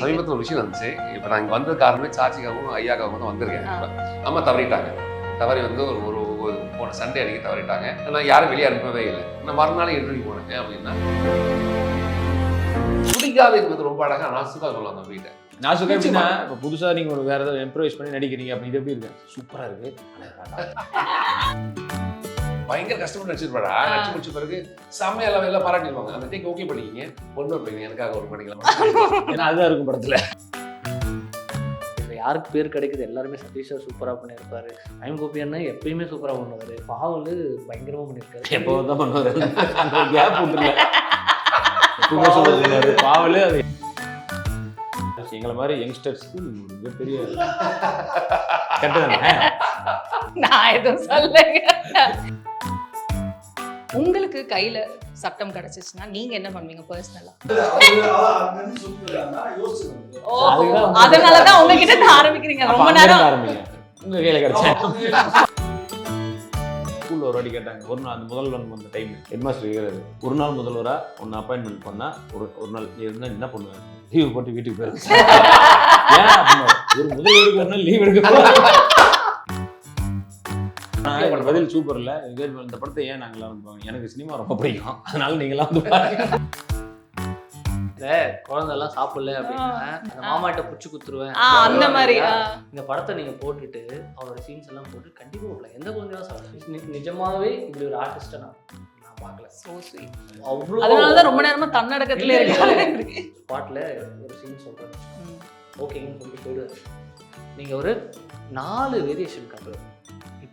சமீபத்தில் ஒரு விஷயம் வந்துச்சு இப்போ நான் இங்கே வந்தது காரணமே சாச்சிக்காகவும் ஐயாக்காகவும் தான் வந்திருக்கேன் இப்ப. அம்மா தவறிட்டாங்க. தவறி வந்து ஒரு ஒரு ஒரு போன சண்டே அன்னைக்கு தவறிட்டாங்க. நான் யாரும் வெளியே அனுப்பவே இல்லை. நான் மறுநாள் இன்டர்வியூ போனேன். அப்படின்னா பிடிக்காது என்பது ரொம்ப அழகா நாசுக்காக சொல்லலாம் அந்த வீட்டை. நான் சொல்ல எப்படின்னா இப்போ புதுசா நீங்க ஒரு வேற ஏதாவது இம்ப்ரவைஸ் பண்ணி நடிக்கிறீங்க அப்படி இது எப்படி இருக்கு? சூப்பரா இருக்கு. ஆனா வேண்டாம். பயங்கர கஷ்டப்பட்டு நடிச்சிருப்பாடா. நடிச்சு முடிச்ச பிறகு செம்மையா எல்லாம் எல்லாம் பாராட்டிடுவாங்க. அந்த டேக் ஓகே பண்ணிக்கிங்க. பொண்ணு வைப்பீங்க எனக்காக ஒரு பண்ணிக்கலாம் ஏன்னா அதுதான் இருக்கும் படத்துல. இப்போ யாருக்கு பேர் கிடைக்குது? எல்லாருமே சதீஷ் சூப்பராக பண்ணியிருப்பாரு. ஐம் கோபி அண்ணன் எப்பயுமே சூப்பராக பண்ணுவார். பாவல் பயங்கரமாக பண்ணியிருக்காரு. எப்போ தான் பண்ணுவாரு. அந்த கேப் விட்டுருல பாவலு. அது. எங்களை மாதிரி யங்ஸ்டர்ஸ்க்கு மிகப்பெரிய கெட்டதானே நான் எதுவும் சொல்லலைங்க. உங்களுக்கு கையில சட்டம் கிடைச்சிச்சுன்னா நீங்க என்ன பண்ணுவீங்க பர்சனலா அதனாலதான் உங்ககிட்ட ஆரம்பிக்கிறீங்க. ரொம்ப நேரம் உங்க கையில கிடைச்சேன் ஸ்கூல்ல ஒரு வாட்டி கேட்டாங்க. ஒரு நாள் அந்த முதல்வன் வந்த டைம் ஹெட்மாஸ்டர் கேட்கறாரு ஒரு நாள் முதல்வரா ஒன்னு அப்பாயின்மெண்ட் பண்ணா ஒரு ஒரு நாள் நீ இருந்தா என்ன பண்ணுவேன் லீவ் போட்டு வீட்டுக்கு போயிரு. ஏன் அப்படின்னா, ஒரு முதல்வருக்கு ஒரு நாள் லீவ் எடுக்க இதோட பதில் சூப்பர் இல்ல இந்த படத்தை ஏன் நாங்களாம் வந்து எனக்கு சினிமா ரொம்ப பிடிக்கும். அதனால நீங்களாம் வந்து பாருங்க. குழந்தைலாம் சாப்பிடல அப்படின்னா அந்த மாமாட்ட புடிச்சு குத்துருவேன். அந்த மாதிரி. இந்த படத்தை நீங்க போட்டுட்டு அவரோட சீன்ஸ் எல்லாம் போட்டு கண்டிப்பா போடலாம் எந்த குழந்தையும் சாப்பிடலாம். நி- நிஜமாவே இப்படி ஒரு ஆர்டிஸ்ட்டை நான் நான் பார்க்கல. So sweet. அவ்வளோ அதனாலதான் ரொம்ப நேரமா தன்னடக்கத்துல இருக்கு ஸ்பாட்ல ஒரு சீன் சொல்றேன். ஓகேங்கன்னு சொல்லிட்டு போயிடுவாரு நீங்க ஒரு நாலு வேரியேஷன் காட்டுவார்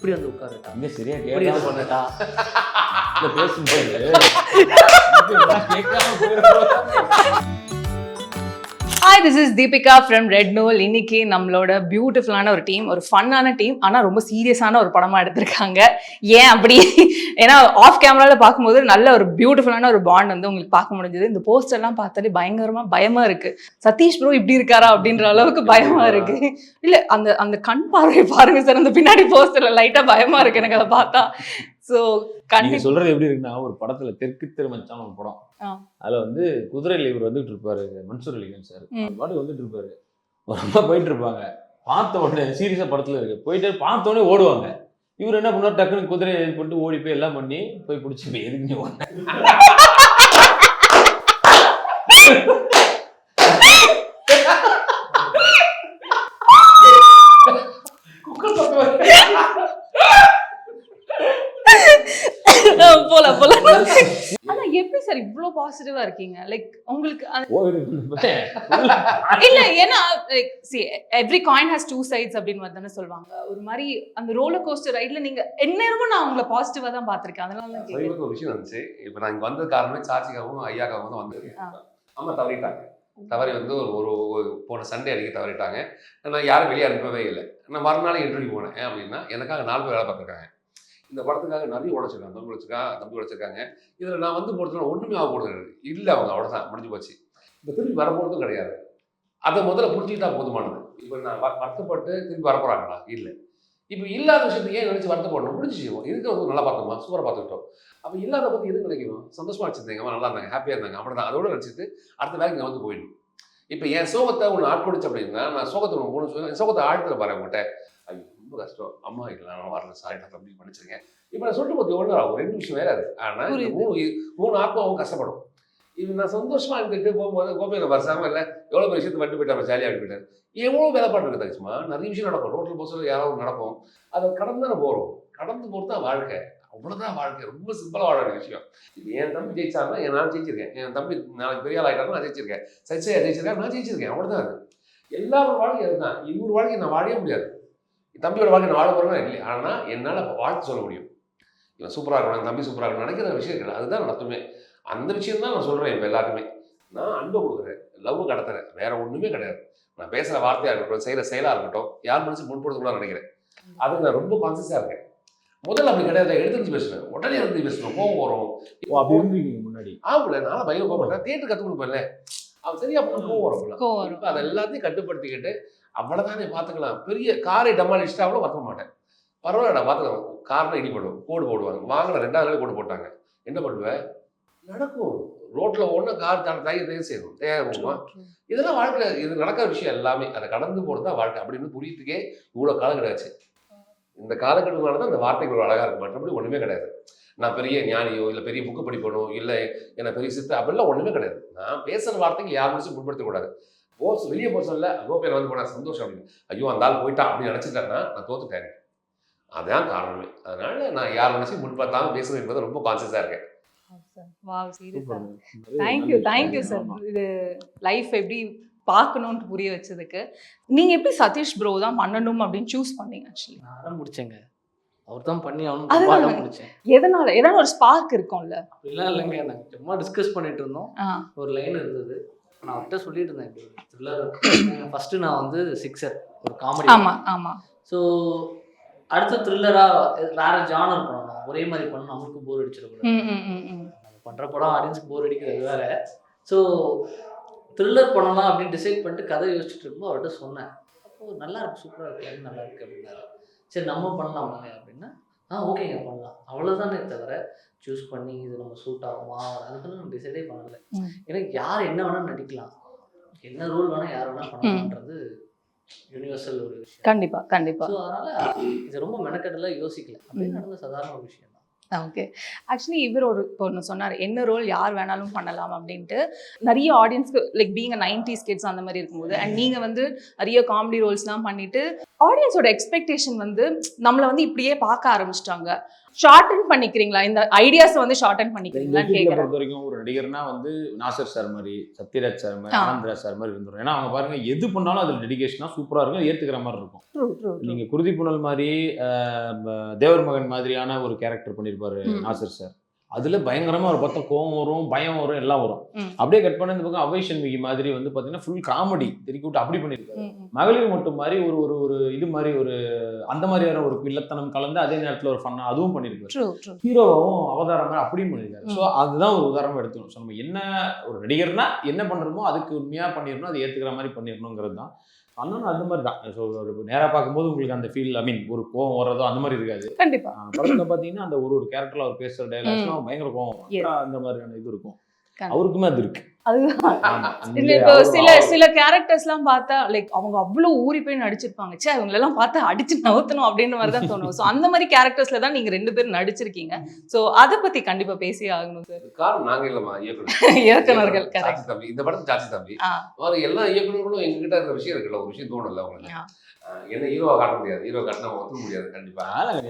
இப்படி வந்து உட்காருட்டா? அங்கே சரியா வந்து பண்ணட்டா பேசும்போது. Hi this is Deepika from red knoll இன்னைக்கு நம்மளோட பியூட்டிஃபுல்லான ஒரு டீம் ஒரு ஃபன்னான டீம் ஆனா ரொம்ப சீரியஸான ஒரு படமா எடுத்திருக்காங்க. ஏன் அப்படி? ஏன்னா ஆஃப் கேமரால பார்க்கும்போது நல்ல ஒரு பியூட்டிஃபுல்லான ஒரு பாண்ட் வந்து உங்களுக்கு பார்க்க முடிஞ்சது. இந்த போஸ்டர் எல்லாம் பார்த்தாலே பயங்கரமா பயமா இருக்கு. சதீஷ் ப்ரோ இப்படி இருக்காரா அப்படின்ற அளவுக்கு பயமா இருக்கு. இல்ல அந்த அந்த கண் பார்வை பாருங்க சார். அந்த பின்னாடி போஸ்டர்ல லைட்டா பயமா இருக்கு எனக்கு அதை பார்த்தா. ஸோ நீங்க சொல்றது எப்படி இருக்குன்னா ஒரு படத்துல தெற்கு திருமச்சான் ஒரு படம். அதுல வந்து குதிரையில இவர் வந்துட்டு இருப்பாரு மன்சூர் அலிகான் சார். பாட்டு வந்துட்டு இருப்பாரு. ஒரு அம்மா போயிட்டு இருப்பாங்க. பார்த்த உடனே சீரியஸா படத்துல இருக்கு. போயிட்டு பார்த்த உடனே ஓடுவாங்க. இவர் என்ன பண்ணுவார்? டக்குன்னு குதிரையை இது பண்ணிட்டு ஓடி போய் எல்லாம் பண்ணி போய் பிடிச்சி போய் எதுக்கு நீ ஆனா எப்படி சார் இவ்ளோ பாசிட்டிவா இருக்கீங்க? லைக் உங்களுக்கு இல்ல ஏன்னா see every coin has two sides அப்படின்னு தானே சொல்லுவாங்க. ஒரு மாதிரி அந்த ரோலர் கோஸ்டர் ரைட்ல நீங்க எந்நேரமும் நான் உங்களை பாசிட்டிவா தான் பாத்திருக்கேன் அதனால தான் ஒரு விஷயம் வந்துச்சு. இப்போ நான் இங்கே வந்தது காரணமே சாச்சிக்காகவும் ஐயாக்காகவும் தான் வந்திருக்கேன் ஆ. அம்மா தவறிட்டாங்க. தவறி வந்து ஒரு ஒரு போன சண்டே அன்னைக்கு தவறிட்டாங்க. நான் யாரும் வெளியே அனுப்பவே இல்லை. நான் மறுநாள் இன்டர்வியூ போனேன் அப்படின்னா எனக்காக நாலு பேர் வேலை பார்த்துருக்காங்க. இந்த படத்துக்காக நிறைய உழைச்சிருக்காங்க தம்பி உழைச்சிருக்காங்க தம்பி உழைச்சிருக்காங்க இதில் நான் வந்து பொறுத்தவரை ஒன்றுமே ஆக போடுறது இல்லை அவங்க அவ்வளோதான் முடிஞ்சு போச்சு. இந்த திரும்பி வரப்போகிறதும் கிடையாது. அதை முதல்ல புரிஞ்சுக்கிட்டா போதுமானது. இப்போ நான் வருத்தப்பட்டு திரும்பி வரப்போகிறாங்களா இல்லை. இப்போ இல்லாத விஷயத்தை ஏன் நினச்சி வருத்தப்படணும்? முடிஞ்சிச்சு. இருக்கிறது நல்லா பார்த்தோமா சூப்பராக பார்த்துக்கிட்டோம். அப்போ இல்லாத பற்றி எதுவும் நினைக்கணும்? சந்தோஷமா அவன் நல்லா இருந்தாங்க ஹாப்பியாக இருந்தாங்க. அப்படிதான் அதோட நினச்சிட்டு அடுத்த வேலைக்கு நான் வந்து போயிடணும். இப்போ என் சோகத்தை ஒன்று ஆட்கொடுச்சு அப்படின்னா நான் சோகத்தை ஒன்று சோகத்தை ஆழ்த்துல பாரு உங்கள்கிட்ட ரொம்ப கஷ்டம். அம்மா இல்லை நான் வரல சாரி நான் தம்பி மன்னிச்சிருக்கேன் இப்போ நான் சொல்லிட்டு பார்த்து எவ்வளோ ஆகும்? ரெண்டு விஷயம் வேற அது. ஆனால். மூணு மூணு ஆத்மாவும் கஷ்டப்படும். இது நான் சந்தோஷமா இருந்துட்டு போகும்போது கோபியில் வருஷாம இல்லை எவ்வளோ பெரிய விஷயத்தை விட்டு போயிட்டார் ஜாலியாக போயிட்டார். எவ்வளோ வேலைப்பாடு இருக்குது தச்சுமா நிறைய விஷயம் நடக்கும். ரோட்டில் போக யாராவது நடக்கும். அதை கடந்து தானே போகிறோம் கடந்து போகிறது தான் வாழ்க்கை. அவ்வளோதான் வாழ்க்கை. ரொம்ப சிம்பிளாக வாழ விஷயம். இது என் தம்பி ஜெயிச்சாருன்னா என் நான் ஜெயிச்சிருக்கேன். என் தம்பி நாளைக்கு பெரிய ஆள் ஆகிட்டாருன்னா நான் ஜெயிச்சிருக்கேன். சச்சியா ஜெயிச்சிருக்கேன் நான் ஜெயிச்சிருக்கேன். அவ்வளோதான் அது. எல்லாரோட வாழ்க்கை அதுதான். இவர் வாழ்க்கை நான் வாழவே முடியாது. தம்பியோட வாழ்க்கை வாழ போகிறேன்னா இல்லை ஆனால் என்னால் வாழ்த்து சொல்ல முடியும். இவன் சூப்பராக இருக்கணும் தம்பி சூப்பராக இருக்கணும் நினைக்கிற விஷயம் கிடையாது அதுதான் நடத்துமே. அந்த விஷயம் தான் நான் சொல்கிறேன் இப்போ எல்லாருக்குமே. நான் அன்பை கொடுக்குறேன் லவ் கடத்துறேன். வேற ஒன்றுமே கிடையாது. நான் பேசுகிற வார்த்தையாக இருக்கட்டும் செய்கிற செயலாக இருக்கட்டும் யார் மனசு முன்படுத்தக்கூடாது நினைக்கிறேன். அதுக்கு நான் ரொம்ப கான்சியஸாக இருக்கேன். முதல்ல அப்படி கிடையாது. எடுத்து பேசுவேன். உடனே எடுத்து பேசுவேன். கோவம் வரும். அப்படி முன்னாடி? ஆமாம் நான் பயங்கர கோவம் தேட்டர் கற்றுக் கொடுப்பேன்ல. அவன் சரியா பண்ண கோவம் வரும் அதை எல்லாத்தையும் கட்டுப்படுத்திக்கிட்டு அவ்வளோதானே பார்த்துக்கலாம். பெரிய காரை டம்மால் இஷ்டம் அவ்வளோ வருத்த மாட்டேன். பரவாயில்லடா பார்த்துக்கலாம். காரில் இடி போடுவோம் கோடு போடுவாங்க. வாங்கின ரெண்டாவது நாளே கோடு போட்டாங்க. என்ன பண்ணுவேன் நடக்கும். ரோட்ல ஒண்ணு கார் தன் தைய தயவு செய்யணும். தேவைப்படுமா இதெல்லாம் வாழ்க்கை இது நடக்கிற விஷயம் எல்லாமே. அதை கடந்து போகிறது தான் வாழ்க்கை அப்படின்னு புரியத்துக்கே இவ்வளோ காலம் கிடையாது இந்த காலகட்டங்களால தான் இந்த வார்த்தைகள் அழகா இருக்கு. மற்றபடி ஒண்ணுமே கிடையாது. நான் பெரிய ஞானியோ இல்லை பெரிய புக்கு படிப்பனோ இல்லை என்ன பெரிய சித்த அப்படிலாம் ஒண்ணுமே கிடையாது. நான் பேசுற வார்த்தைக்கு யார் மனசும் போஸ் வெளியே போக சொல்ல கோபியன் வந்து போனா சந்தோஷம் அப்படின்னு. ஐயோ அந்த ஆள் போயிட்டான் அப்படின்னு நினச்சிட்டேன்னா நான் தோத்துட்டேன். அதான் காரணமே. அதனால நான் யார் மனசையும் முன்படுத்தாம பேசணும் என்பது ரொம்ப கான்சியஸாக இருக்கேன். வாவ் சீரியஸா thank you thank you sir இது லைஃப் எப்படி பார்க்கணும்னு புரிய வச்சதுக்கு. நீங்க எப்படி சதீஷ் ப்ரோ தான் பண்ணணும் அப்படின்னு சூஸ் பண்ணீங்க ஆக்சுவலி நான் அடம் பிடிச்சேங்க. அவர் தான் பண்ணி அவனும் அதுதான் பிடிச்சேன். எதனால? ஏதாவது ஒரு ஸ்பார்க் இருக்கும்ல. அப்படிலாம் இல்லைங்க. நாங்கள் சும்மா டிஸ்கஸ் பண்ணிட்டு இருந்தோம். ஒரு லைன் இருந்தது. நான் அவர்கிட்ட சொல்லிட்டு இருந்தேன் இப்படி த்ரில்லர் ஃபர்ஸ்ட் நான் வந்து சிக்ஸர் ஒரு காமெடி ஆமா ஆமா. ஸோ அடுத்த த்ரில்லரா வேற ஜானர் பண்ணணும் ஒரே மாதிரி பண்ணணும் நமக்கு போர் அடிச்சிடக்கூடாது பண்ற படம் ஆடியன்ஸ்க்கு போர் அடிக்கிறது வேற. ஸோ த்ரில்லர் பண்ணலாம் அப்படின்னு டிசைட் பண்ணிட்டு கதை யோசிச்சுட்டு இருக்கும்போது அவர்கிட்ட சொன்னேன். அப்போ நல்லா இருக்கு சூப்பராக இருக்கு நல்லா இருக்கு அப்படின்னாரு. சரி நம்ம பண்ணலாமாங்க அப்படின்னா ஆ ஓகேங்க பண்ணலாம். அவ்வளோதானே தவிர சூஸ் பண்ணி இது நம்ம சூட் ஆகுமா? அதுக்கெல்லாம் நம்ம டிசைடே பண்ணல. ஏன்னா யார் என்ன வேணால் நடிக்கலாம். என்ன ரோல் வேணால் யார் வேணால் பண்ணலாம்ன்றது யூனிவர்சல் ஒரு விஷயம். கண்டிப்பா கண்டிப்பா. ஸோ அதனால இது ரொம்ப மெனக்கெட்டலாம் யோசிக்கல. அப்படியே ம். நடந்த சாதாரண ஒரு விஷயம் ஓகே ஆக்சுவலி இவர் ஒரு இப்போ ஒன்று சொன்னார். என்ன ரோல் யார் வேணாலும் பண்ணலாம் அப்படின்ட்டு. நிறைய ஆடியன்ஸ்க்கு லைக் பீங்க நைன்டி ஸ்கிட்ஸ் அந்த மாதிரி இருக்கும்போது அண்ட் நீங்கள் வந்து நிறைய காமெடி ரோல்ஸ்லாம் பண்ணிட்டு ஆடியன்ஸோட எக்ஸ்பெக்டேஷன் வந்து நம்மளை வந்து இப்படியே பார்க்க ஆரம்பிச்சிட்டாங்க. ஷார்டன் பண்ணிக்கிறீங்களா? இந்த ஐடியாஸ் வந்து ஷார்டன் கேட்குறேன் பொறுத்த வரைக்கும் ஒரு நடிகர்னா வந்து நாசர் சார் மாதிரி சத்யராஜ் சார் மாதிரி. ஆனந்தராஜ் சார் மாதிரி இருந்துரும். ஏன்னா அவங்க பாருங்க எது பண்ணாலும் அதில் டெடிகேஷனா சூப்பரா இருக்கும் ஏத்துக்கிற மாதிரி இருக்கும். ட்ரூ ட்ரூ நீங்க குருதி புனல் மாதிரி தேவர் மகன் மாதிரியான ஒரு கேரக்டர் பண்ணியிருப்பாரு. நாசர் சார் அதுல பயங்கரமா ஒரு பக்கம் கோவம் வரும் பயம் வரும் எல்லாம் வரும். அப்படியே கட் பண்ண இந்த பக்கம் அவை சண்முகி மாதிரி வந்து பாத்தீங்கன்னா ஃபுல் காமெடி திருக்கி விட்டு அப்படி ம். மகளிர் மட்டும் மாதிரி ஒரு ஒரு ஒரு இது மாதிரி ஒரு அந்த மாதிரியான ஒரு வில்லத்தனம் கலந்து அதே நேரத்துல ஒரு ஃபன்னா அதுவும் ட்ரூ ஹீரோவாகவும் அவதாரம் மாதிரி அப்படியும் பண்ணியிருக்காரு. ம். ஸோ அதுதான் ஒரு உதாரணம் எடுத்துக்கணும். ஸோ நம்ம என்ன ஒரு நடிகர்னா என்ன பண்ணுறோமோ அதுக்கு உண்மையாக பண்ணிடணும் அதை ஏற்றுக்கிற மாதிரி பண்ணிடணுங்கிறது தான். அண்ணனும் அந்த மாதிரி தான் ஸோ நேராக பார்க்கும்போது உங்களுக்கு அந்த ஃபீல் ஐ மீன் ஒரு கோவம் வர்றதோ அந்த மாதிரி இருக்காது. கண்டிப்பா. ஆஹ் படத்துல பார்த்தீங்கன்னா அந்த ஒரு ஒரு கேரக்டர்ல அவர் பேசுகிற டைலாக்ஸ்லாம் பயங்கர கோவம். அந்த மாதிரியான இது இருக்கும். அவருக்குமே அது இருக்கு. அதுதான். இப்போ சில சில கேரக்டர்ஸ்லாம் பார்த்தா லைக் அவங்க அவ்வளவு ஊறி போய் நடிச்சிருப்பாங்க. சே அவங்க எல்லாம் பார்த்து அடிச்சு நவுத்தணும் அப்படின்னு மாதிரி தான் தோணும். ஸோ அந்த மாதிரி கேரக்டர்ஸ்ல தான் நீங்க ரெண்டு பேரும் நடிச்சிருக்கீங்க. ஸோ அதை பத்தி கண்டிப்பா பேசி ஆகணும் சார் காரணம் நாங்க இல்லம்மா இயக்குனர். இயக்குனர்கள் கரெக்ட் தம்பி இந்த படத்து சாட்சி தம்பி. அவர் எல்லா இயக்குனர்களும் எங்ககிட்ட இருக்கிற விஷயம் இருக்குல்ல ஒரு விஷயம் தோணும்ல. ஆஹ் என்ன ஹீரோவா காட்ட முடியாது ஹீரோ காட்டினா ஒத்துக்க முடியாது கண்டிப்பா.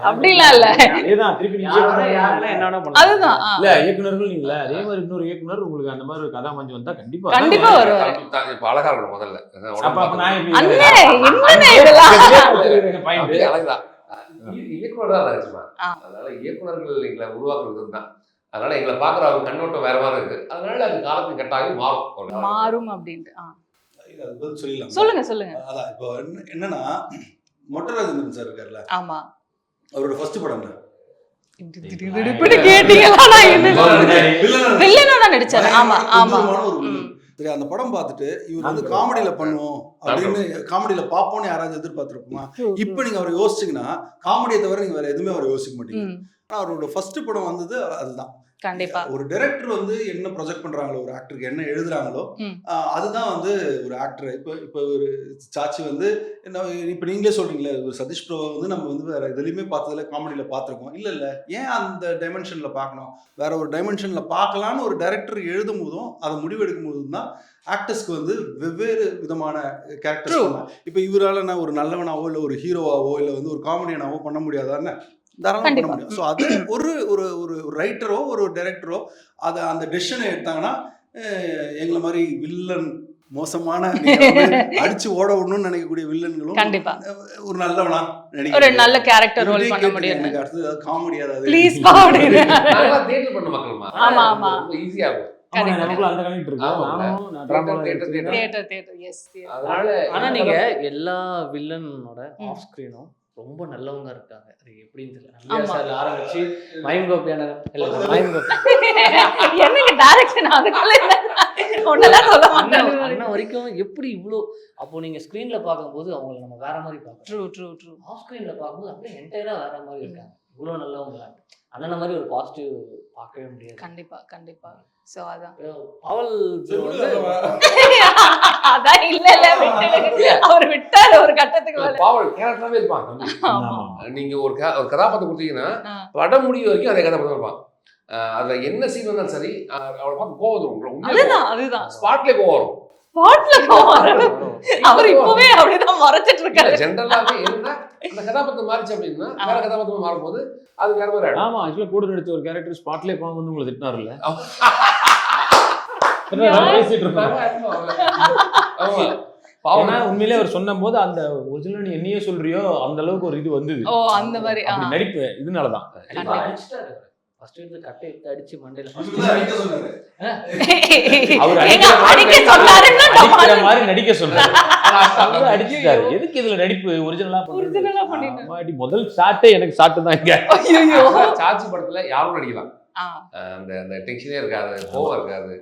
அப்படிலாம் இல்ல. அதேதான் திருப்பி நீங்க யார் வேணா யார் வேணா என்ன அதுதான். இல்ல இயக்குனர்கள் நீங்கள அதே மாதிரி இன்னொரு இயக்குனர் உங்களுக்கு அந்த மாதிரி ஒரு கதாமஞ்சு வந்தா கண்டிப்பா கண்டிப்பா வரும். இப்ப அழகா இருக்கணும் முதல்ல இயக்குனர் தான். அதனால இயக்குனர்கள் எங்களை உருவாக்குறது தான். அதனால எங்களை பாக்குற அவங்க கண்ணோட்டம் வேற மாதிரி இருக்கு. அதனால அது காலத்துக்கு கட்டாயம் மாறும். மாறும் அப்படின்ட்டு சொல்லிடலாம்? சொல்லுங்க சொல்லுங்க. அதான் இப்போ என்ன- என்னன்னா மொட்டராஜேந்திரன் சார் இருக்கார்ல? ஆமா. அவரோட ஃபர்ஸ்ட் படம் சரி அந்த படம் பார்த்துட்டு இவர் வந்து காமெடியில பண்ணுவோம் அப்படின்னு காமெடியில பார்ப்போம்னு யாராவது எதிர்பார்த்திருப்போமா இப்போ நீங்க அவரை யோசிச்சீங்கன்னா காமெடியை தவிர நீங்க வேற எதுவுமே அவரை யோசிக்க மாட்டீங்க. அவரோட ஃபர்ஸ்ட் படம் வந்தது அதுதான். கண்டிப்பா. ஒரு டைரக்டர் வந்து என்ன ப்ரொஜெக்ட் பண்றாங்களோ ஒரு ஆக்டருக்கு என்ன எழுதுறாங்களோ அதுதான் வந்து ஒரு ஆக்டர் இப்போ இப்போ ஒரு சாச்சி வந்து என்ன இப்போ நீங்களே சொல்றீங்களே ஒரு சதீஷ் ப்ரோ வந்து நம்ம வந்து வேற எதுலையுமே பார்த்ததுல காமெடியில பார்த்துருக்கோம். இல்ல இல்ல. ஏன் அந்த டைமென்ஷன்ல பார்க்கணும்? வேற ஒரு டைமென்ஷன்ல பார்க்கலான்னு ஒரு டைரக்டர் எழுதும் போதும் அதை முடிவெடுக்கும் போதும் தான் ஆக்டர்ஸ்க்கு வந்து வெவ்வேறு விதமான. கேரக்டர்ஸ் இப்போ இவரால நான் ஒரு நல்லவனாவோ இல்லை ஒரு ஹீரோவாவோ இல்லை வந்து ஒரு காமெடியனாவோ பண்ண முடியாதான்னு தாராளமாக பண்ண கண்டிப்பா. முடியும். ஸோ அது ஒரு ஒரு ஒரு ரைட்டரோ ஒரு டைரக்டரோ அதை அந்த டெசிஷனை எடுத்தாங்கன்னா எங்களை மாதிரி வில்லன் மோசமான அடிச்சு ஓட விடணும்னு நினைக்கக்கூடிய வில்லன்களும் கண்டிப்பா. ஒரு நல்லவனா ஒரு நல்ல கேரக்டர் ரோல் பண்ண முடியும் எனக்கு அடுத்தது ஏதாவது காமெடி ஏதாவது ப்ளீஸ் நாங்கெல்லாம் theatre பண்ண மக்கள்மா? ஆமா, ஆமா. ஈஸியா. தியேட்டர் தியேட்டர் அதனால ஆனா நீங்க எல்லா வில்லனோட. ஆஃப் ஸ்கிரீனும் ரொம்ப நல்லவங்க இருக்காங்க. அது எப்படின்னு தெரியல. சார் ஆரம்பிச்சு மயம் கோபியான இல்ல மயம் கோபி. வரைக்கும் எப்படி இவ்வளோ அப்போ நீங்க ஸ்க்ரீன்ல பார்க்கும்போது அவங்கள நம்ம வேற மாதிரி பார்க்கறோம் ட்ரூ ட்ரூ ட்ரூ ஆஃப் ஸ்க்ரீன்ல பார்க்கும்போது அப்படியே என்டையரா வேற மாதிரி இருக்காங்க. இவ்வளோ நல்லவங்க அண்ணனை மாதிரி ஒரு பாசிட்டிவ் பார்க்கவே முடியாது. கண்டிப்பா கண்டிப்பா. சோ அதான். அவள் இல்ல அவர் விட்டாரு ஒரு கட்டத்துக்கு மேல. பாவல் கேரக்டராகவே இருப்பான். நீங்க ஒரு கா- ஒரு கதாபாத்திரம் கொடுத்தீங்கன்னா ஆ. படம் முடிவு வரைக்கும் அதே கதாபாத்திரம் இருப்பான். அதுல என்ன சீன் வந்தாலும் சரி அவளை பார்த்து கோவம் வரும் அதுதான் அதுதான். ஸ்பாட்லேயே கோவம் வரும். ஸ்பாட்ல அவர் இப்பவே அப்படிதான் மறைச்சிட்டு இருக்காரு. ஜென்ரலாகவே என்னன்னா அந்த கதாபாத்திரம் மாறிச்சு அப்படின்னா வேற கதாபாத்திரம் மாறும்போது அது வேற மாதிரி ஆமா ஆக்சுவலா கூட நடிச்ச ஒரு கேரக்டர் ஸ்பாட்லயே போன வந்து உங்களை திட்டினார்ல நியாயம். பேசிட்டு இருப்பாங்க ஆமா. உண்மையிலே அவர் சொன்ன போது அந்த ஒரிஜினல் நீ என்னையே சொல்றியோ அந்த அளவுக்கு ஒரு இது வந்தது. ஓ அந்த மாதிரி நடிப்பு இதனாலதான். ஃபர்ஸ்ட் எடுத்து கட்டை எடுத்து அடிச்சு மண்டையில சொன்னாரு. அவர் மாதிரி நடிக்க சொல்றாரு. அவரு அடிச்சிட்டாரு. எதுக்கு இதுல நடிப்பு ஒரிஜினலா பண்ணிட்டாரு. முதல் ஷாட்டே எனக்கு ஷாட்டு தான் இங்க. சாச்சி படத்துல யாரும் நடிக்கலாம். அந்த அந்த டென்ஷனே இருக்காது கோவம் இருக்காது.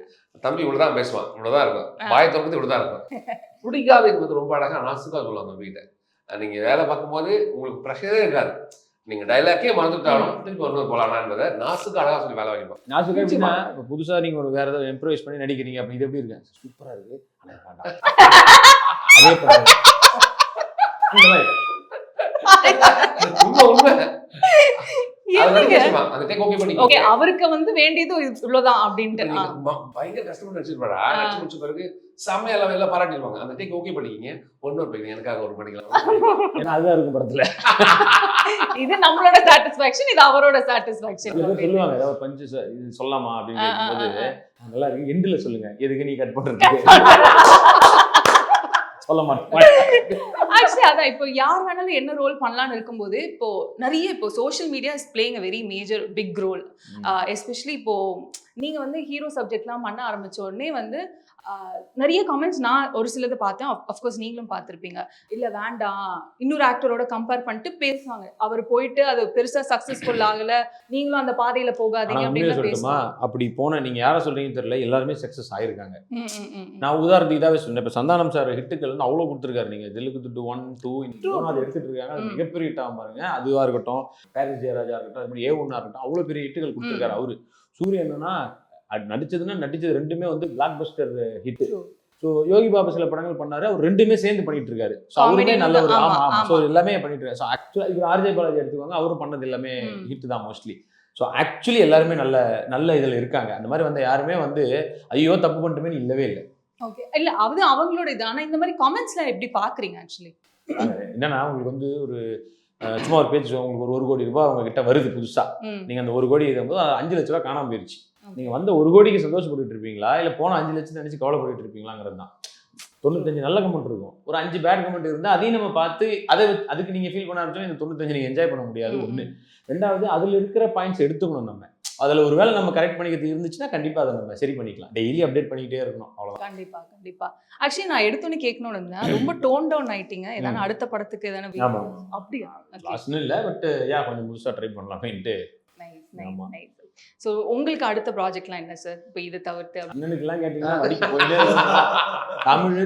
தம்பி இவ்வளவுதான் பேசுவான் இவ்வளவுதான் இருக்கும். பாய திறந்து இவ்வளவுதான் இருக்கும். பிடிக்காது என்பது ரொம்ப அழகா நாசுக்கா சொல்லலாம் தம்பிகிட்ட. நீங்க வேலை பார்க்கும்போது உங்களுக்கு ப்ரெஷரே இருக்காது. நீங்க டைலாக்கே மறந்துட்டாலும் திருப்பி ஒன்று போலாமா என்பதை நாசுக்கு அழகா சொல்லி வேலை வாங்கிப்போம் எப்படின்னா இப்ப புதுசா நீங்க ஒரு வேற ஏதாவது இம்ப்ரூவைஸ் பண்ணி நடிக்கிறீங்க அப்படி இது எப்படி இருக்கு சூப்பரா இருக்கு. அதே இந்த மாதிரி உண்மை உண்மை அது என்னங்க? நடிக்க சொல்லுவான். அந்த டேக் ஓகே பண்ணி ஓகே அவருக்கு வந்து வேண்டியது இது- இவ்வளவுதான் அப்படின்ட்டு பயங்கர கஷ்டப்பட்டு நடிச்சிருப்பாடா ஆ. நடிச்சு முடிச்ச பிறகு செம்மையா எல்லாம் எல்லாம் பாராட்டிடுவாங்க. அந்த டேக் ஓகே பண்ணிக்கிங்க. ஒன்னொரு பையன் எனக்காக ஒரு பண்ணிக்கலாம் ஏன்னா அதுதான் இருக்கும் படத்துல. இது நம்மளோட சாட்டிஸ்பாக்சன் இது அவரோட பேர் சொல்லுவாங்க ஏதாவது பஞ்சு இது சொல்லலாமா அப்படின்னு ஆ, நல்லா இருக்கு. எண்டுல சொல்லுங்க. எதுக்கு நீ கட் பண்றதுக்கு சொல்ல மாட்டேன். ஆக்சுவலி அதான். இப்போ யார் வேணாலும் என்ன ரோல் பண்ணலாம்னு இருக்கும்போது இப்போ நிறைய இப்போ social media is playing a very major big role especially இப்போ நீங்க வந்து ஹீரோ சப்ஜெக்ட்லாம் பண்ண ஆரம்பிச்ச உடனே வந்து நிறைய கமெண்ட்ஸ் நான் ஒரு சிலது பார்த்தேன். அஃப்கோர்ஸ் நீங்களும் பார்த்துருப்பீங்க. இல்ல வேண்டாம். இன்னொரு ஆக்டரோட கம்பேர் பண்ணிட்டு பேசுவாங்க. அவர் போயிட்டு அது பெருசா சக்சஸ்ஃபுல் ஆகல. நீங்களும் அந்த பாதையில போகாதீங்க அப்படின்னு பேசுவாங்க. அப்படி போன நீங்க யாரை சொல்றீங்கன்னு தெரியல. எல்லாருமே சக்சஸ் ஆயிருக்காங்க. நான் உதாரணத்துக்கு இதாவே சொன்னேன். இப்போ சந்தானம் சார் ஹிட்டுகள் வந்து அவ்வளோ கொடுத்துருக்காரு நீங்க. தில்லுக்கு துட்டு ஒன் டூ அது எடுத்துட்டு இருக்காங்க. அது. மிகப்பெரிய ஹிட்டாக பாருங்க. அதுவா இருக்கட்டும். பாரிஸ் ஜெயராஜா இருக்கட்டும். அது மாதிரி ஏ ஒன்னா இருக்கட்டும். அவ்வளோ பெரிய ஹிட்டுகள் கொடுத்துருக்காரு அவரு. சூரியன் என்னன்னா நடிச்சதுன்னா நடிச்சது ரெண்டுமே வந்து blockbuster hit. So Yogi Babu சில படங்கள் பண்ணாரு. அவர் ரெண்டுமே சேர்ந்து பண்ணிட்டு இருக்காரு ஸோ அவருமே நல்ல ஒரு ஆமா ஸோ. எல்லாமே பண்ணிட்டு இருக்காரு ஸோ ஆக்சுவலாக இப்போ ஆர்ஜே பாலாஜி எடுத்துக்கோங்க. அவரும் பண்ணது எல்லாமே. ஹிட் தான் மோஸ்ட்லி ஸோ ஆக்சுவலி எல்லாருமே நல்ல நல்ல இதில் இருக்காங்க. அந்த மாதிரி வந்து யாருமே வந்து ஐயோ தப்பு பண்ணிட்டுமே இல்லவே இல்லை. ஓகே இல்ல அது அவங்களோட இது. ஆனா இந்த மாதிரி கமெண்ட்ஸ்லாம் எப்படி பாக்குறீங்க ஆக்சுவலி என்னன்னா உங்களுக்கு வந்து ஒரு சும்மா ஒரு பேச்சு உங்களுக்கு ஒரு ஒரு கோடி ரூபாய் அவங்க கிட்ட வருது புதுசா. நீங்க அந்த ஒரு கோடி இருக்கும்போது அஞ்சு லட்ச ரூபாய் காணாம போயிருச்சு. நீங்க வந்த ஒரு கோடிக்கு சந்தோஷப்பட்டுட்டு இருப்பீங்களா? இல்ல போன அஞ்சு லட்சம் நினைச்சு கவலைப்பட்டு இருப்பீங்களாங்கிறது தான். தொண்ணூத்தஞ்சு நல்ல கமெண்ட் இருக்கும். ஒரு அஞ்சு பேட் கமெண்ட் இருந்தா அதையும் நம்ம பார்த்து அதை அதுக்கு நீங்க ஃபீல் பண்ண ஆரம்பிச்சா இந்த தொண்ணூத்தஞ்சு நீங்க என்ஜாய் பண்ண முடியாது ஒண்ணு. ரெண்டாவது அதுல இருக்கிற பாயிண்ட்ஸ் எடுத்துக்கணும் நம்ம. அதுல ஒரு வேளை நம்ம கரெக்ட் பண்ணிக்கிறது இருந்துச்சுன்னா கண்டிப்பா அதை நம்ம சரி பண்ணிக்கலாம். டெய்லி அப்டேட் பண்ணிக்கிட்டே இருக்கணும் அவ்வளவுதான். கண்டிப்பா கண்டிப்பா. ஆக்சுவலி நான் எடுத்தோன்னே கேட்கணும்னு இருந்தேன். ரொம்ப டோன் டவுன் ஆயிட்டீங்க. ஏதாவது அடுத்த படத்துக்கு எதனா ஆமா. அப்படியா? லாஸ்ட்னு இல்ல பட் யா கொஞ்சம் முழுசா try பண்ணலாமேன்ட்டு. Nice nice. Nice so உங்களுக்கு அடுத்த ப்ராஜெக்ட்லாம் என்ன சார் இப்போ இதை தவிர்த்து அண்ணனுக்குலாம் கேட்டீங்கன்னா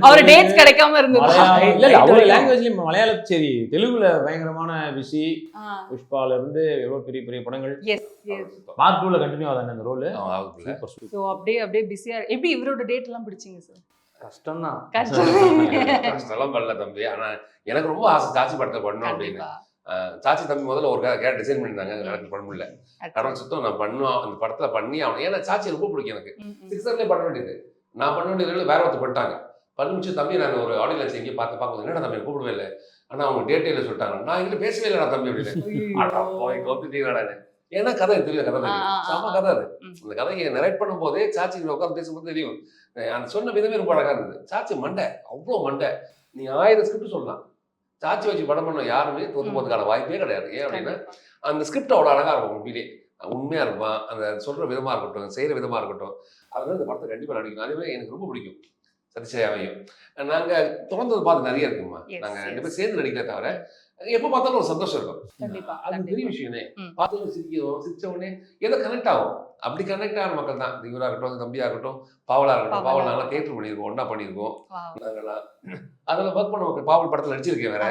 அவர் டேட்ஸ் கிடைக்காம இருந்தது. மலையாளம். இல்ல Right லாங்குவேஜ்லயும் மலையாளம் சரி தெலுங்குல பயங்கரமான பிஸி புஷ்பால இருந்து எவ்வளவு பெரிய பெரிய படங்கள்? எஸ் எஸ் பார்ட் டூல கண்டினியூ ஆதானே அந்த ரோல் ஸோ அப்படியே அப்படியே பிஸியா எப்படி இவரோட டேட் எல்லாம் பிடிச்சிங்க சார் கஷ்டம் தான் கஷ்டம். கஷ்டம்லாம் பண்ணல தம்பி. ஆனா எனக்கு ரொம்ப ஆசை சாச்சி படத்தை பண்ணணும் அப்படின்னு. சாச்சி தம்பி முதல்ல ஒரு கேரக்டர் டிசைன் பண்ணியிருந்தாங்க எனக்கு பண்ண முடியல. கடவுள் சுத்தம் நான் பண்ணுவோம் அந்த படத்துல பண்ணி அவன் ஏன்னா சாச்சி ரொம்ப பிடிக்கும் எனக்கு. சிக்ஸர்லேயே பண்ண வேண்டியது. நான் பண்ண வேண்டியது வேற ஒருத்தர் பண்ணிட்டாங்க. பண்ணி முடிச்சு தம்பி நான் ஒரு ஆடியன்ஸ் எங்கேயும் பார்த்து பார்க்க என்னடா தம்பி என்னை கூப்பிடவே இல்லை? ஆனா அவங்க டேட்டே இல்லை சொல்லிட்டாங்க. நான் எங்கிட்ட பேசவே இல்லைடா தம்பி அப்படின்னு. கோபிட்டீங்கடா ஏன்னா கதை தெரியும் கதை தெரியும். செம்ம. கதை அது. அந்த கதையை நரேட் பண்ணும்போதே சாச்சி உட்காந்து பேசும்போது தெரியும். அந்த சொன்ன விதமே ரொம்ப அழகா இருந்தது. சாச்சி மண்டை அவ்வளோ மண்டை. நீ ஆயிரம் ஸ்கிரிப்ட் சொல்லலாம் சாச்சி வச்சு படம் பண்ண யாருமே தோத்து. போகிறதுக்கான வாய்ப்பே கிடையாது. ஏன் அப்படின்னா. அந்த ஸ்கிரிப்ட் அவ்வளோ அழகா இருக்கும் உண்மையிலே. உண்மையா இருப்பான் அந்த சொல்ற விதமா இருக்கட்டும் செய்யற விதமா இருக்கட்டும். அதனால இந்த படத்தை கண்டிப்பா நடிக்கணும். அதே மாதிரி எனக்கு ரொம்ப பிடிக்கும். சதிச்சயாவையும் நாங்க தொடர்ந்து பார்த்து நிறைய இருக்குமா Yes, நாங்க ரெண்டு. பேரும் சேர்ந்து நடிக்கிறத தவிர எப்போ பார்த்தாலும் ஒரு சந்தோஷம் இருக்கும். கண்டிப்பா அது பெரிய விஷயமே. ம். பார்த்தவங்க சிரிக்கிறோம் சிரிச்ச உடனே ஏதோ கனெக்ட் ஆகும். அப்படி கனெக்ட் ஆன மக்கள் தான். இவராக இருக்கட்டும் தம்பியா இருக்கட்டும் பாவலா இருக்கட்டும் பாவலா. நாங்களாம் தேட்டர் பண்ணியிருக்கோம் ஒன்றா பண்ணியிருக்கோம். நாங்களாம் அதில் ஒர்க் பண்ண மக்கள் பாவல் படத்தில் நடிச்சிருக்கேன் வேற.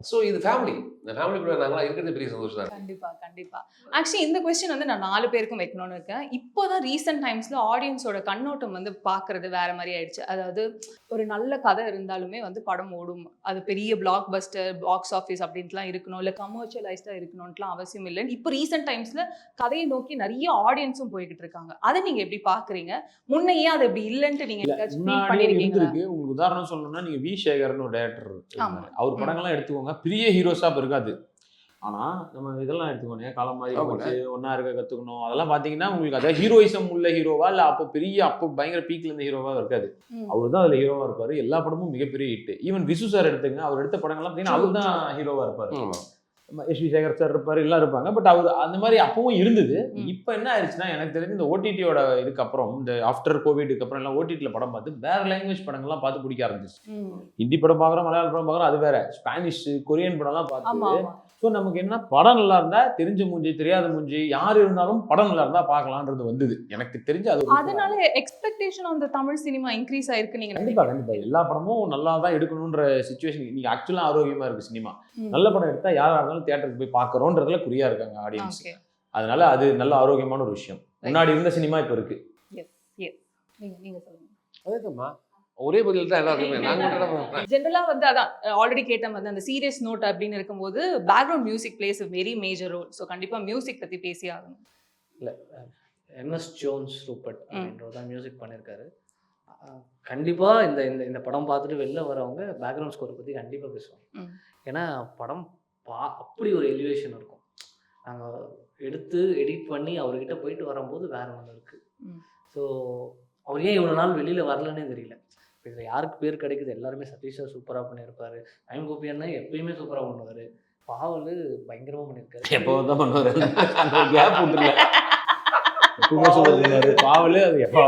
ஸோ இது ஃபேமிலி இந்த ஃபேமிலி கூட நாங்களாம் இருக்கிறது பெரிய சந்தோஷம் தான். கண்டிப்பா கண்டிப்பா. ஆக்சுவலி இந்த கொஸ்டின் வந்து நான் நாலு பேருக்கும் வைக்கணும்னு இருக்கேன். இப்போதான் ரீசெண்ட் டைம்ஸ்ல ஆடியன்ஸோட கண்ணோட்டம் வந்து பாக்குறது வேற மாதிரி ஆயிடுச்சு. அதாவது ஒரு நல்ல கதை இருந்தாலுமே வந்து படம் ஓடும். அது பெரிய பிளாக் பஸ்டர் பாக்ஸ் ஆஃபீஸ் அப்படின்ட்டுலாம் இருக்கணும். இல்லை கமர்ஷியலைஸ்டா இருக்கணும்ட்டுலாம் அவசியம் இல்லைன்னு இப்போ ரீசெண்ட் டைம்ஸ்ல கதையை நோக்கி நிறைய ஆடியன்ஸும் போய்கிட்டு இருக்காங்க. அதை நீங்க எப்படி பாக்குறீங்க? முன்னையே அது எப்படி இல்லைன்ட்டு நீங்க உங்களுக்கு உதாரணம் சொல்லணும்னா நீங்க வி சேகர்னு ஒரு டேரக்டர் ஆமா. அவர். படங்கள்லாம் எடுத்துக்கோங்க. பெரிய ஹீரோஸா இப்ப இருக்காது. ஆனா நம்ம இதெல்லாம் எடுத்துக்கோங்க காலம் மாதிரி. போச்சு ஒன்னா இருக்க கத்துக்கணும். அதெல்லாம் பாத்தீங்கன்னா உங்களுக்கு அதாவது ஹீரோயிசம் உள்ள ஹீரோவா இல்ல அப்போ பெரிய அப்போ பயங்கர பீக்ல இருந்த ஹீரோவா இருக்காது. அவர் தான் அதுல ஹீரோவா இருப்பாரு. எல்லா படமும் மிகப்பெரிய ஹிட் ஈவன் விசு சார் எடுத்துங்க அவர் எடுத்த படங்கள்லாம் பாத்தீங்கன்னா அவர் தான் ஹீரோவா இருப்பாரு. எஸ் வி சேகர் சார் இருப்பாரு எல்லாம் இருப்பாங்க. பட் அவர் அந்த மாதிரி அப்பவும் இருந்தது. இப்போ என்ன ஆயிடுச்சுன்னா எனக்கு தெரிஞ்சு இந்த ஓடிடியோட இதுக்கு அப்புறம் இந்த ஆஃப்டர் கோவிடுக்கு அப்புறம் எல்லாம் ஓடிடியில் படம் பார்த்து வேற லாங்குவேஜ் படங்கள்லாம் பார்த்து பிடிக்க ஆரம்பிச்சிச்சு. ஹிந்தி படம் பார்க்குறோம் மலையாள படம் பார்க்குறோம் அது வேற. ஸ்பானிஷ் கொரியன் படம்லாம் பார்த்து ஸோ நமக்கு என்ன படம் நல்லா இருந்தா தெரிஞ்ச மூஞ்சி தெரியாத மூஞ்சி யார் இருந்தாலும் படம் நல்லா இருந்தா பார்க்கலான்றது வந்தது. எனக்கு தெரிஞ்சு அது அதனால எக்ஸ்பெக்டேஷன் அந்த தமிழ் சினிமா இன்க்ரீஸ் ஆயிருக்கு நீங்க கண்டிப்பா கண்டிப்பா. எல்லா படமும் நல்லா தான் எடுக்கணுன்ற சுச்சுவேஷன் இன்னைக்கு ஆக்சுவலா ஆரோக்கியமா இருக்கு சினிமா. நல்ல படம் எடுத்தா யாரா இருந்தாலும் தியேட்டருக்கு போய் பார்க்கறோன்றதுல குறியா இருக்காங்க ஆடியன்ஸ். அதனால அது நல்ல ஆரோக்கியமான ஒரு விஷயம். முன்னாடி இருந்த சினிமா இப்போ இருக்கு. அதேதாம்மா. ஒரே பதில் தான் எல்லாருக்குமே நாங்கள் ஜென்ரலா வந்து அதான் ஆல்ரெடி கேட்டேன் வந்து அந்த சீரியஸ் நோட் அப்படின்னு இருக்கும்போது background music plays very major role so கண்டிப்பா மியூசிக் பத்தி பேசி ஆகணும். இல்லை எம்எஸ் ஜோன்ஸ் ரூபர்ட் அப்படின்றவர் தான் மியூசிக் பண்ணியிருக்காரு அஹ் கண்டிப்பா இந்த இந்த இந்த படம் பார்த்துட்டு வெளில வரவங்க பேக்ரவுண்ட் ஸ்கோரை பற்றி கண்டிப்பாக பேசுவாங்க. ம். ஏன்னா படம் பா அப்படி ஒரு எலிவேஷன் இருக்கும். நாங்கள் எடுத்து எடிட் பண்ணி அவர்கிட்ட போயிட்டு வரும்போது வேற ஒன்று இருக்குது. ஸோ அவர் ஏன் இவ்வளோ நாள் வெளியில் வரலன்னே தெரியல. இப்போ இதில் யாருக்கு பேர் கிடைக்குது? எல்லாருமே சதீஷா சூப்பராக பண்ணியிருப்பாரு. ஐம் கோபி அண்ணா எப்பயுமே சூப்பராக பண்ணுவார். பாவல் பயங்கரமாக பண்ணியிருக்காரு. எப்போ தான் பண்ணுவாரு. அந்த கேப் சொல்லுவாரு. பாவலு அது எப்போ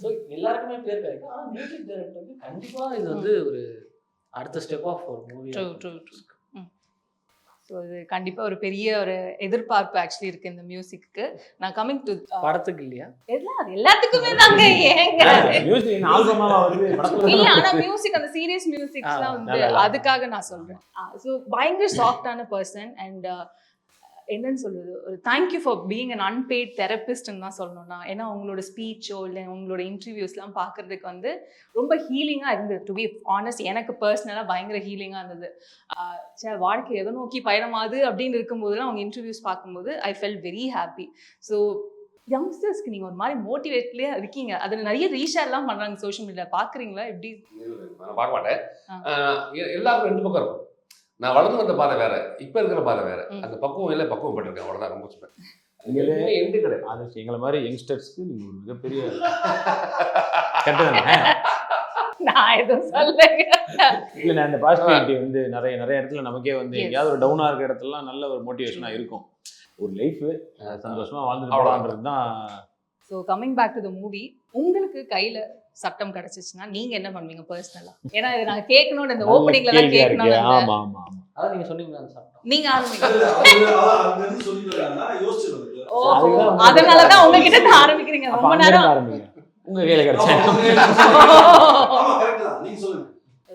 ஸோ எல்லாருக்குமே பேர் கிடைக்கும். ஆனால் மியூசிக் டைரக்டருக்கு கண்டிப்பாக இது வந்து ஒரு அடுத்த ஸ்டெப் ஆஃப் ஒரு மூவி ஸோ இது கண்டிப்பா ஒரு பெரிய ஒரு எதிர்பார்ப்பு ஆக்சுவலி இருக்கு இந்த மியூசிக்கு நான் கமிங் டு படத்துக்கு இல்லையா? எல்லாம் அது எல்லாத்துக்குமே தாங்க ஏங்க இல்ல தான் ஆனா வருது. மியூசிக் அந்த சீரியஸ் மியூசிக்ஸ்லாம் வந்து. அதுக்காக நான் சொல்றேன். ஸோ பயங்கர சாஃப்டான பர்சன் அண்ட் என்னன்னு சொல்றது? ஒரு thank you for being an unpaid தெரபிஸ்ட்னு தான் சொல்லணும்னா ஏன்னா உங்களோட ஸ்பீச்சோ இல்லை உங்களோட இன்டர்வியூஸ்லாம் பார்க்கறதுக்கு வந்து ரொம்ப ஹீலிங்காக இருந்தது. டு பி ஆனஸ்ட் எனக்கு பர்சனலாக பயங்கர ஹீலிங்காக இருந்தது. சே வாழ்க்கை எதை நோக்கி பயணமாது அப்படின்னு இருக்கும்போதெல்லாம் அவங்க இன்டர்வியூஸ் பார்க்கும்போது I feel very happy so யங்ஸ்டர்ஸ்க்கு நீங்கள் ஒரு மாதிரி மோட்டிவேட்லேயே இருக்கீங்க. அதில் நிறைய ரீஷேர்லாம் பண்ணுறாங்க சோஷியல் மீடியா பார்க்குறீங்களா? எப்படி? பார்க்க மாட்டேன். எல்லாருக்கும் ரெண்டு பக்கம் இருக்கும். நான் வளர்ந்து வந்த பாதை வேற. இப்ப இருக்கிற பாதை வேற. அந்த பக்குவம் இல்லை பக்குவம் பட்டிருக்கேன். அவ்வளவுதான் ரொம்ப சொல்றேன். உண்மையிலே எண்டு கிடையாது அது எங்களை மாதிரி யங்ஸ்டர்ஸ்க்கு நீங்க ஒரு மிகப்பெரிய நான் எதுவும் சொல்லுங்க இல்ல நான் இந்த பாசிட்டிவிட்டி வந்து நிறைய நிறைய இடத்துல நமக்கே வந்து. எங்கேயாவது ஒரு டவுனா இருக்கிற இடத்துலலாம் நல்ல ஒரு மோட்டிவேஷனா இருக்கும். ஒரு லைஃப் சந்தோஷமா வாழ்ந்துட்டு. போலான்றது தான் so coming back to the movie உங்களுக்கு கையில சட்டம் கிடைச்சிச்சுன்னா நீங்க என்ன பண்ணுவீங்க பர்சனலா ஏன்னா இது நாங்க கேட்கணும்னு இந்த ஓப்பனிங்ல தான். கேட்கணும் ஆமா ஆமா ஆமா. அதான் அந்த சாப்பிட்டோம் நீங்க ஆரம்பிங்க. ஓ அதனாலதான் உங்ககிட்ட ஆரம்பிக்கிறீங்க. ரொம்ப நேரம் உங்க கையில கிடைச்சா. நீங்க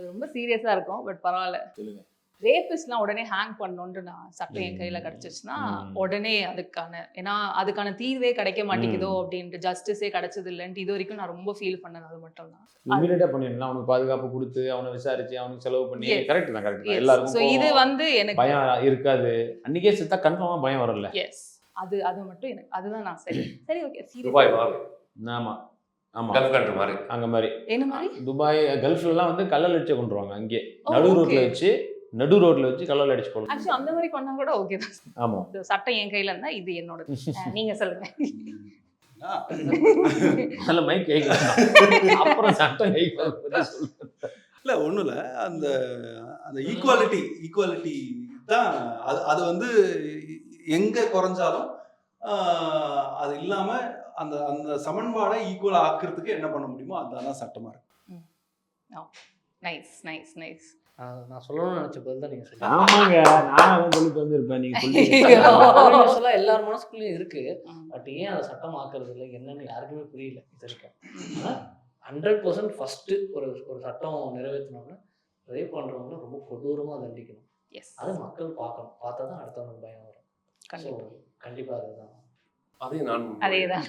ரொம்ப சீரியஸா இருக்கும் பட் பரவாயில்ல. சொல்லுங்க. ரேபிஸ்ட்லாம் உடனே ஹேங் பண்ணணும்னு நான் சட்டம் என் கையில கிடைச்சிச்சுன்னா. உடனே அதுக்கான ஏன்னா அதுக்கான தீர்வே கிடைக்க மாட்டேங்குதோ. அப்படின்ட்டு ஜஸ்டிஸே கிடைச்சது இல்லைன்ட்டு இது வரைக்கும் நான் ரொம்ப ஃபீல் பண்ணது அது மட்டும் தான் இமீடியட்டா பண்ணிடலாம் அவனுக்கு பாதுகாப்பு கொடுத்து அவனை விசாரிச்சு அவனுக்கு செலவு பண்ணி. கரெக்ட் தான் கரெக்ட் தான். ஸோ இது வந்து எனக்கு பயம் இருக்காது. அன்னைக்கே செத்தா கன்ஃபார்மா பயம் வரல. எஸ் அது அது மட்டும் எனக்கு அதுதான் நான் சரி சரி ஓகே துபாய் மாதிரி ஆமா ஆமா. கல்ஃப் கண்ட்ரி மாதிரி. அங்க மாதிரி. என்ன மாதிரி? துபாய் கல்ஃப்ல எல்லாம் வந்து கல்லல் அடிச்சு கொண்டுருவாங்க அங்கே நடு ரோட்ல. வச்சு நடு ரோட்ல வச்சு கல்லல் அடிச்சு ஆக்சுவலி கொண்டு அந்த மாதிரி பண்ணா கூட ஓகே தான். ஆமா. சட்டம் என் கையில இருந்தா இது என்னோட. நீங்க சொல்லுங்க. நல்ல மைக் அப்புறம் சட்டம் இல்ல ஒண்ணும் இல்ல. அந்த அந்த ஈக்குவாலிட்டி ஈக்குவாலிட்டி தான் அது அது வந்து எங்க குறைஞ்சாலும் அது இல்லாம அந்த அந்த சமன்பாடை ஈக்குவல் ஆக்குறதுக்கு என்ன பண்ண முடியுமோ அதுதான் சட்டமா இருக்கு. நைஸ் நைஸ் நைஸ் நான் சொல்லணும்னு நினச்ச பதில் தான் நீங்கள் சொல்லுங்கள் ஆமாங்க நான் அதான் சொல்லிட்டு வந்திருப்பேன். நீங்க ஐயோ. சொல்லிட்டு சொல்ல எல்லார் மனசுக்குள்ளேயும் இருக்கு. பட் ஏன் அதை சட்டம் ஆக்குறது இல்லை என்னன்னு யாருக்குமே புரியல இது வரைக்கும். ஆனா, ஹண்ட்ரட் பர்சன்ட் ஃபஸ்ட்டு ஒரு ஒரு சட்டம் நிறைவேற்றினோம்னா ரேப் பண்ணுறவங்கள ரொம்ப கொடூரமாக தண்டிக்கணும். எஸ் அதை மக்கள் பார்க்கணும். பார்த்தா தான் அடுத்தவனுக்கு பயம் வரும். ஸோ கண்டிப்பா. கண்டிப்பாக அதுதான். அதையும் நான் அதேதான்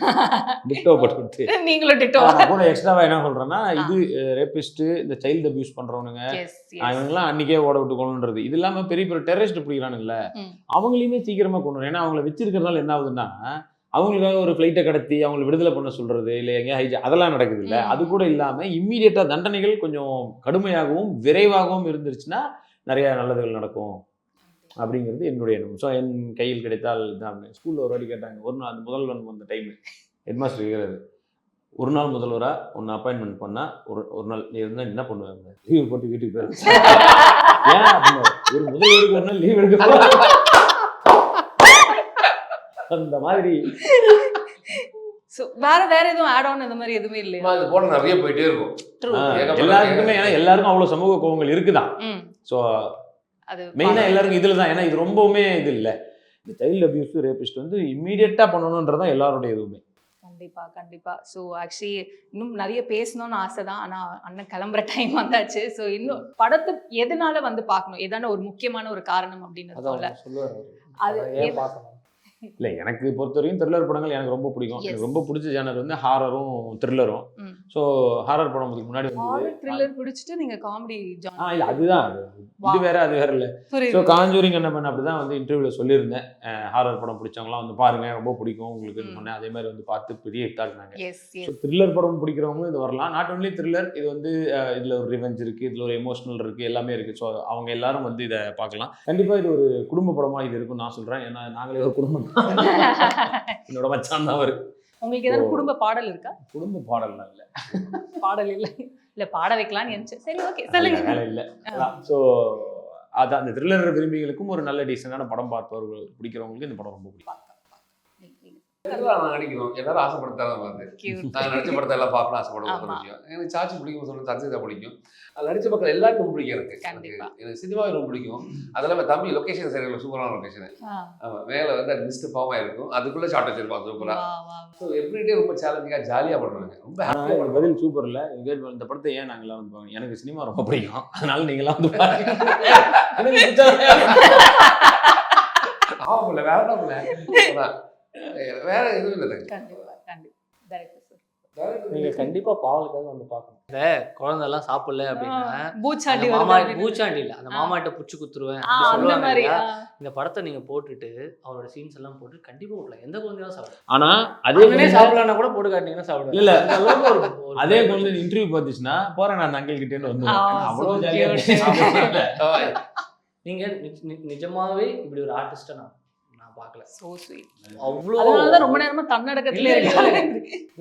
போட்டு நீங்களும் டிட்டோ. நான் கூட எக்ஸ்ட்ராவா என்ன சொல்றேன்னா இது ரேபிஸ்ட் இந்த சைல்டு அபியூஸ் பண்றவனுங்க எஸ் அவங்கெல்லாம் அன்னைக்கே ஓட விட்டு இது இல்லாம பெரிய பெரிய டெரரிஸ்ட் பிடிக்கிறானுங்கள ம். அவங்களையுமே சீக்கிரமா கொண்டு ஏன்னா அவங்கள வச்சிருக்கிறதால என்ன ஆகுதுன்னா அவங்களுக்காக ஒரு ஃப்ளைட்டை கடத்தி அவங்களை விடுதலை பண்ண சொல்றது இல்லை எங்கேயா ஹைஜா அதெல்லாம் நடக்குது இல்ல. அது கூட இல்லாம இம்மீடியட்டா தண்டனைகள் கொஞ்சம் கடுமையாகவும் விரைவாகவும் இருந்துருச்சுன்னா நிறைய நல்லதுகள் நடக்கும். அப்படிங்கிறது என்னுடைய எண்ணம். ஸோ என் கையில் கிடைத்தால் தான் ஸ்கூலில் ஒரு வாட்டி கேட்டாங்க ஒரு நாள் அந்த முதல்வன் வந்த டைம் ஹெட்மாஸ்டர் கேட்குறாரு ஒரு நாள் முதல்வராக ஒன்று அப்பாயின்மெண்ட் பண்ணா ஒரு ஒரு நாள் நீ இருந்தால் என்ன பண்ணுவாங்க லீவ் போட்டு வீட்டுக்கு போயிரு ஏன் அப்படின்னா, ஒரு முதல்வருக்கு ஒரு நாள் லீவ் எடுக்க அந்த மாதிரி. சோ வேற வேற எதுவும் ஆட் ஆன் இந்த மாதிரி எதுவுமே இல்லையா? இது போல நிறைய போயிட்டே இருக்கும். எல்லாருக்குமே ஏன்னா எல்லாருக்கும் அவ்வளோ சமூக கோவங்கள் இருக்குதான். ஸோ அது மெயினாக எல்லாருக்கும் இதில் தான் ஏன்னா இது ரொம்பவுமே இது இல்லை. இந்த சைல்டு அபியூஸ் ரேபிஸ்ட் வந்து இம்மீடியட்டாக பண்ணணுன்றது தான் எல்லாருடைய இதுவுமே. கண்டிப்பா கண்டிப்பா. ஸோ ஆக்சுவலி இன்னும் நிறைய பேசணும்னு ஆசை தான் ஆனா அண்ணன் கிளம்புற டைம் வந்தாச்சு. ஸோ இன்னும் படத்தை எதனால வந்து பார்க்கணும் எதான ஒரு முக்கியமான ஒரு காரணம் அப்படின்னு அது இல்லை எனக்கு பொறுத்த வரைக்கும் த்ரில்லர் படங்கள் எனக்கு ரொம்ப பிடிக்கும். எனக்கு ரொம்ப பிடிச்ச ஜானர் வந்து ஹாரரும் த்ரில்லரும். ஸோ ஹாரர் படம் அதுக்கு முன்னாடி வந்து த்ரில்லர் பிடிச்சிட்டு நீங்க காமெடி ஆ இல்லை அதுதான் அது. இது வேற அது வேற இல்லை. ஸோ காஞ்சூரிங் என்ன பண்ண அப்படிதான் வந்து இன்டர்வியூல சொல்லியிருந்தேன். ஹாரர் படம் பிடிச்சவங்களாம் வந்து பாருங்க ரொம்ப பிடிக்கும் உங்களுக்கு. சொன்னேன். அதே மாதிரி வந்து பார்த்து பெரிய இட்டாக்குனாங்க எஸ் ஸோ த்ரில்லர் படம் பிடிக்கிறவங்களும் இது வரலாம். நாட் ஒன்லி த்ரில்லர் இது வந்து இதுல ஒரு ரிவெஞ்ச் இருக்கு இதுல ஒரு எமோஷனல் இருக்கு எல்லாமே இருக்கு. ஸோ அவங்க எல்லாரும் வந்து இதை பார்க்கலாம். கண்டிப்பா இது ஒரு குடும்ப படமா இது இருக்கும்னு நான் சொல்றேன். ஏன்னா நாங்களே ஒரு குடும்பம் தான். என்னோட மச்சான் தான் அவரு. உங்களுக்கு ஏதாவது. குடும்ப பாடல் இருக்கா? குடும்ப பாடல்லாம் இல்லை. பாடல் இல்ல. இல்ல பாட வைக்கலாம்னு நினைச்சேன். சரி ஓகே சொல்லுங்க. வேலை இல்லை. ஸோ அதான் அந்த த்ரில்லர் விரும்பிகளுக்கும் ஒரு நல்ல டீசெண்டான படம் பார்ப்பவர்கள் பிடிக்கிறவங்களுக்கு இந்த படம் ரொம்ப பிடிக்கும். நான் நடிக்கணும். எல்லாரும் ஆசைப்படுத்தாதான் வந்து. நான் நடிச்ச படத்தை எல்லாம் பார்க்கணும் ஆசைப்படுவோம். விஷயம் எனக்கு சாட்சி பிடிக்கும் சொல்லி சஞ்சிதா பிடிக்கும். அது நடிச்ச மக்கள் எல்லாரும் ரொம்ப பிடிக்கும் எனக்கு. எனக்கு- சினிமாவே ரொம்ப பிடிக்கும். அதெல்லாம் தம்பி லொகேஷன் சரியில்லை சூப்பரான ஆமா மேலே வந்து அது மிஸ்ட் பாவமா இருக்கும். அதுக்குள்ள ஷார்ட் வச்சிருப்பான் சூப்பரா வா, வா. ஸோ எவ்ரிடே ரொம்ப சேலஞ்சிங்காக ஜாலியாக பண்ணுவாங்க ரொம்ப ஹாப்பியாக பதில் சூப்பர் இல்ல. இந்த படத்தை ஏன் நாங்களாம் வந்து பாருங்க எனக்கு சினிமா ரொம்ப பிடிக்கும். அதனால நீங்களாம் வந்து பாருங்க. ஆமாம்ல வேற என்ன வேற எதுவும் இல்லை. நீங்க கண்டிப்பா பாவலுக்காக வந்து பார்க்கணும். இந்த குழந்தை எல்லாம் சாப்பிடல அப்படின்னா பூச்சாண்டி மாமா. பூச்சாண்டி இல்ல அந்த. மாமாட்ட புடிச்சு குத்துருவேன் சொல்லுவாங்க மாதிரி. இந்த படத்தை நீங்க போட்டுட்டு அவரோட சீன்ஸ் எல்லாம் போட்டு கண்டிப்பா விடலாம் எந்த குழந்தையும் சாப்பிடும் ஆனா அதே குழந்தை- சாப்பிடலன்னா கூட போட்டு காட்டினீங்கன்னா சாப்பிடுவேன் இல்ல, அதே குழந்தை இன்டர்வியூ பார்த்துச்சுன்னா போறேன் நான் அங்கிள் கிட்டே வந்து அவ்வளவு ஜாலியா நீங்க நிஜமாவே இப்படி ஒரு ஆர்டிஸ்ட நான் பார்க்கல. So sweet. அவ்வளோ அதனாலதான் ரொம்ப நேரமா தன்னடக்கத்துல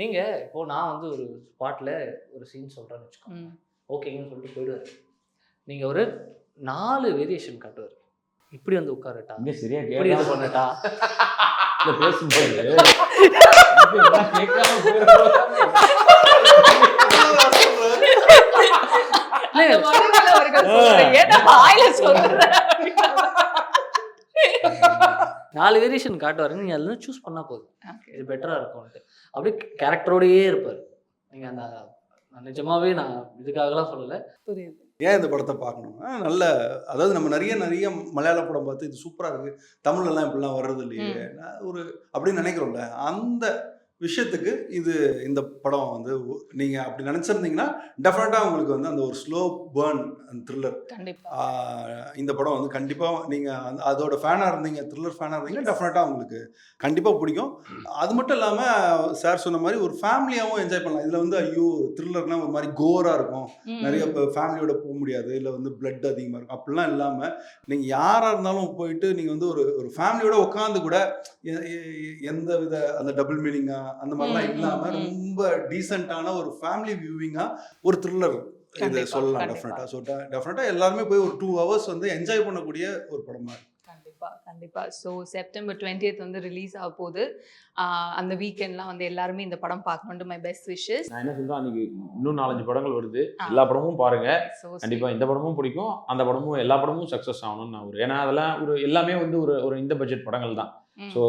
நீங்க இப்போ நான் வந்து ஒரு ஸ்பாட்ல ஒரு சீன் சொல்றேன்னு வச்சுக்கோங்க. ஓகேங்கன்னு சொல்லிட்டு போயிடுவாரு. நீங்க ஒரு நாலு வேரியேஷன் காட்டுவாரு. இப்படி வந்து உட்காரட்டா? இங்க சரியா இப்படி இது பண்ணட்டா? இல்ல, பேசும்போது. அவர்கள் வாயில? நாலு வேரியேஷன் காட்டுவாரு. நீங்க அதுல சூஸ் பண்ணா போதும். இது பெட்டரா இருக்கும்ட்டு அப்படியே கேரக்டரோடயே இருப்பாரு. நீங்க அந்த நான் நிஜமாவே நான் இதுக்காகலாம் சொல்லல. புரியுது. ஏன் இந்த படத்தை பார்க்கணும் நல்ல அதாவது நம்ம நிறைய நிறைய மலையாள படம் பார்த்து இது சூப்பராக இருக்கு. தமிழ்லலாம் இப்படிலாம் வர்றது இல்லையே. நான் ஒரு அப்படின்னு நினைக்கிறோம்ல. அந்த விஷயத்துக்கு இது இந்த படம் வந்து ஒ- நீங்க அப்படி நினைச்சிருந்தீங்கன்னா டெஃபினட்டாக உங்களுக்கு வந்து அந்த ஒரு ஸ்லோ பேர்ன் த்ரில்லர் இந்த படம் வந்து கண்டிப்பாக நீங்கள் அதோட ஃபேனாக இருந்தீங்க த்ரில்லர் ஃபேனாக இருந்தீங்கன்னா டெஃபினட்டாக உங்களுக்கு கண்டிப்பாக பிடிக்கும். அது மட்டும் இல்லாமல் சார் சொன்ன மாதிரி ஒரு ஃபேமிலியாகவும் என்ஜாய் பண்ணலாம். இதில் வந்து ஐயோ த்ரில்லர்னா ஒரு மாதிரி கோராக இருக்கும். நிறைய இப்போ ஃபேமிலியோட போக முடியாது. இல்லை வந்து பிளட் அதிகமாக இருக்கும். அப்படிலாம் இல்லாமல் நீங்கள் யாராக இருந்தாலும் போயிட்டு நீங்கள் வந்து ஒரு ஒரு ஃபேமிலியோட உட்காந்து கூட எந்த வித அந்த டபுள் மீனிங்காக அந்த மாதிரிலாம் ம், ம், இல்லாமல் ம். ரொம்ப டீசெண்டான ஒரு ஃபேமிலி வியூவிங்காக ஒரு த்ரில்லர் இதை சொல்லலாம் கண்டிப்பா. டெஃபினட்டாக ஸோ டெஃபினட்டாக எல்லாருமே போய் ஒரு டூ ஹவர்ஸ் வந்து என்ஜாய் பண்ணக்கூடிய ஒரு படமா இருக்கு. கண்டிப்பா கண்டிப்பா. ஸோ செப்டம்பர் டுவெண்ட்டியத் வந்து ரிலீஸ் ஆக போகுது. அந்த வீக்கெண்ட்லாம் வந்து எல்லாருமே இந்த படம் பார்க்கணுன்ட்டு மை பெஸ்ட் விஷஸ் நான் என்ன சொல்றேன் அன்னைக்கு இன்னும் நாலஞ்சு படங்கள் வருது. எல்லா படமும் பாருங்க. ஸோ கண்டிப்பா இந்த படமும் பிடிக்கும். அந்த படமும் எல்லா படமும் சக்ஸஸ் ஆகணும்னு நான் ஒரு ஏன்னா அதெல்லாம் ஒரு எல்லாமே வந்து ஒரு ஒரு இந்த பட்ஜெட் படங்கள் தான். ஸோ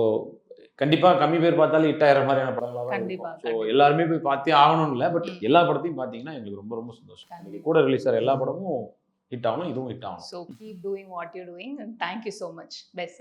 கண்டிப்பா கம்மி பேர் பார்த்தாலும் ஹிட் ஆகிற மாதிரியான படங்களா தான் கண்டிப்பா, இருக்கும் ஸோ. எல்லாருமே போய் பார்த்தே ஆகணும்னு இல்லை பட். எல்லா படத்தையும் பார்த்தீங்கன்னா எங்களுக்கு ரொம்ப ரொம்ப சந்தோஷம். இன்னைக்கு கூட ரிலீஸ் ஆகிற எல்லா படமும் ஹிட் ஆகணும் இதுவும் ஹிட் ஆகணும் So keep doing what you're doing and thank you so much. Best